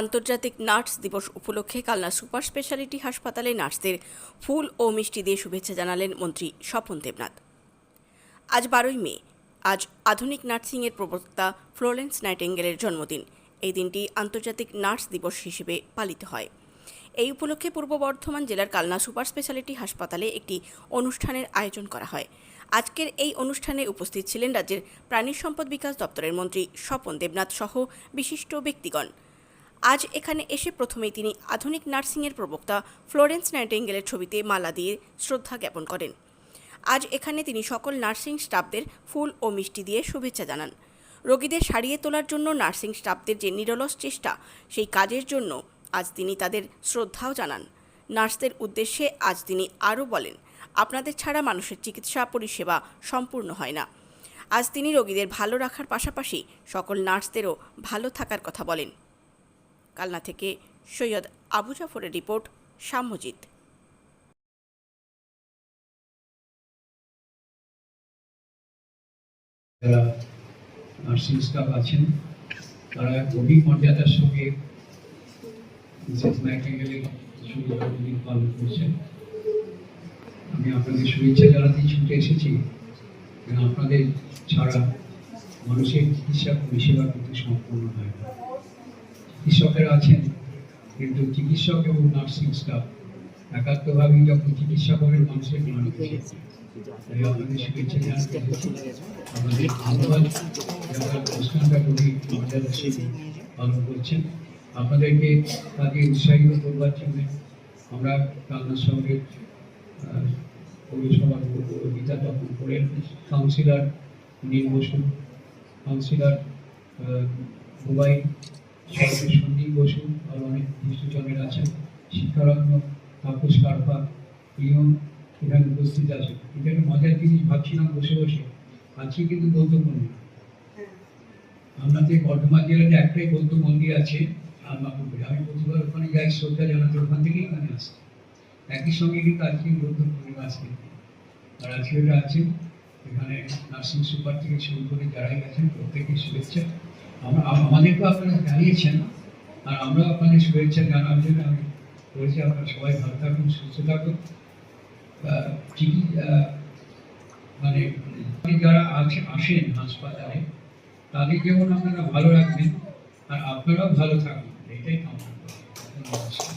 আন্তর্জাতিক নার্স দিবস উপলক্ষে কালনা সুপার স্পেশালিটি হাসপাতালে নার্সদের ফুল ও মিষ্টি দিয়ে শুভেচ্ছা জানালেন মন্ত্রী স্বপন দেবনাথ। আজ বারোই মে, আজ আধুনিক নার্সিংয়ের প্রবক্তা ফ্লোরেন্স নাইটেঙ্গেলের জন্মদিন। এই দিনটি আন্তর্জাতিক নার্স দিবস হিসেবে পালিত হয়। এই উপলক্ষে পূর্ব বর্ধমান জেলার কালনা সুপার স্পেশালিটি হাসপাতালে একটি অনুষ্ঠানের আয়োজন করা হয়। আজকের এই অনুষ্ঠানে উপস্থিত ছিলেন রাজ্যের প্রাণী সম্পদ বিকাশ দপ্তরের মন্ত্রী স্বপন দেবনাথ সহ বিশিষ্ট ব্যক্তিগণ। আজ এখানে এসে প্রথমেই তিনি আধুনিক নার্সিংয়ের প্রবক্তা ফ্লোরেন্স নাইটেঙ্গেলের ছবিতে মালা দিয়ে শ্রদ্ধা জ্ঞাপন করেন। আজ এখানে তিনি সকল নার্সিং স্টাফদের ফুল ও মিষ্টি দিয়ে শুভেচ্ছা জানান। রোগীদের সারিয়ে তোলার জন্য নার্সিং স্টাফদের যে নিরলস চেষ্টা, সেই কাজের জন্য আজ তিনি তাদের শ্রদ্ধাও জানান। নার্সদের উদ্দেশ্যে আজ তিনি আরও বলেন, আপনাদের ছাড়া মানুষের চিকিৎসা পরিষেবা সম্পূর্ণ হয় না। আজ তিনি রোগীদের ভালো রাখার পাশাপাশি সকল নার্সদেরও ভালো থাকার কথা বলেন। কালনা থেকে সৈয়দ আবু জাফরের রিপোর্ট, সাম্যজিৎ। আছেন, তারা গভীর মর্যাদার সঙ্গে আমি আপনাদের শুভেচ্ছা ছুটে এসেছি। আপনাদের ছাড়া মানুষের চিকিৎসা পরিষেবা কিন্তু সম্পূর্ণ হয় না। চিকিৎসকেরা আছেন কিন্তু চিকিৎসক এবং নার্সিং স্টাফ একাত্মভাবেই যখন চিকিৎসা করেন মানুষের। শুভেচ্ছা জানাতে আমাদের ধন্যবাদ। যারা অনুষ্ঠানটা খুবই মর্যাদার সাথে পালন করছেন আপনাদেরকে কাজে উৎসাহিত করবার জন্য আমরা কালনা শহরের আহ, পৌরসভার গীতা তখন করেন councillor Neel Basu councillor mobile Sandip Basu আর অনেক বিশিষ্টজনের আছেন শিক্ষারত্ন, তাপস কারপা প্রিয়ম এখানে উপস্থিত আছে। এটা মজার জিনিস, ভাবছিলাম বসে বসে। আজকে কিন্তু বৌদ্ধ মন্দির আমাদের বর্ধমান জেলাতে একটাই বৌদ্ধ মন্দির আছে আমি প্রতিবার ওখানে যাই, শ্রদ্ধা জানাতে ওখান থেকেই এখানে আসি। একই সঙ্গে কিন্তু আজকে বৌদ্ধ পূর্ণিমা আজকে আর আজকে এটা আছে এখানে নার্সিং সুপার থেকে শুরু করে যারাই আছেন, প্রত্যেকের শুভেচ্ছা। আমাদেরকেও আপনারা জানিয়েছেন, আর আমরাও আপনাদের শুভেচ্ছা জানার জন্য আমি বলছি আপনারা সবাই ভালো থাকুন, সুস্থ থাকুন। ঠিকই মানে যারা আছে, আসেন হাসপাতালে, তাদের যেমন আপনারা ভালো রাখবেন, আর আপনারাও ভালো থাকবেন এটাই নমস্কার